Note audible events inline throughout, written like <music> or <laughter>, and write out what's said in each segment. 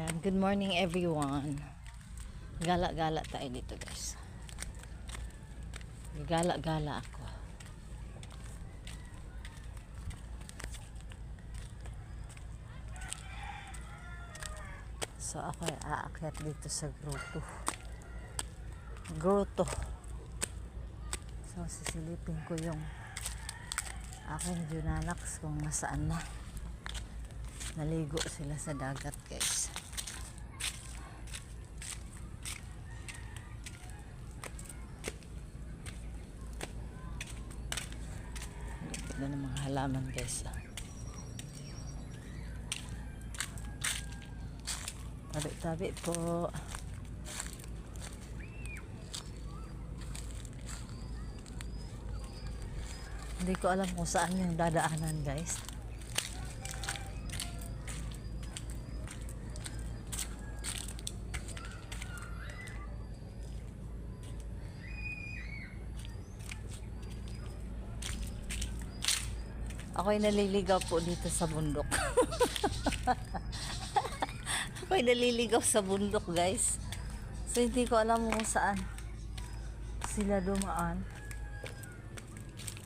Ayan, good morning everyone. Gala-gala tayo dito guys. Gala-gala ako. So ako ay aakyat dito sa grotto. Grotto. So sisilipin ko yung aking junanax kung nasaan na. Naligo sila sa dagat guys. Ganda ng mga halaman guys. ah. Tabi-tabi po. Hindi ko alam kung saan yung dadaanan guys. Ako'y naliligaw po dito sa bundok. <laughs> Ako'y naliligaw sa bundok, guys. So, hindi ko alam kung saan sila dumaan.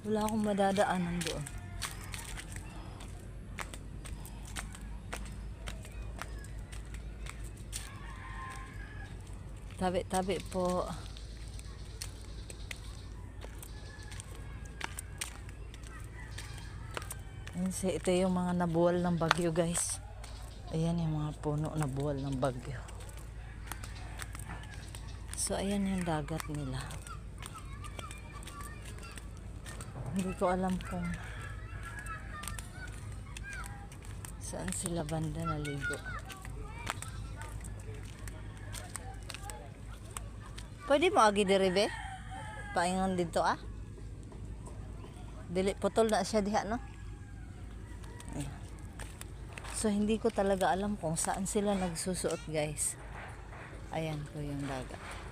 Wala akong madadaanan doon. Tabi-tabi po. Si- ito yung mga nabuwal ng bagyo guys. Ayan yung mga puno na buwal ng bagyo. So ayan yung dagat nila. Hindi ko alam kung saan sila banda naligo. Pwede mo agi diribe? Paingon dito ah. Dili putol na siya diha no? So, hindi ko talaga alam kung saan sila nagsusuot, guys. Ayan po yung dagat.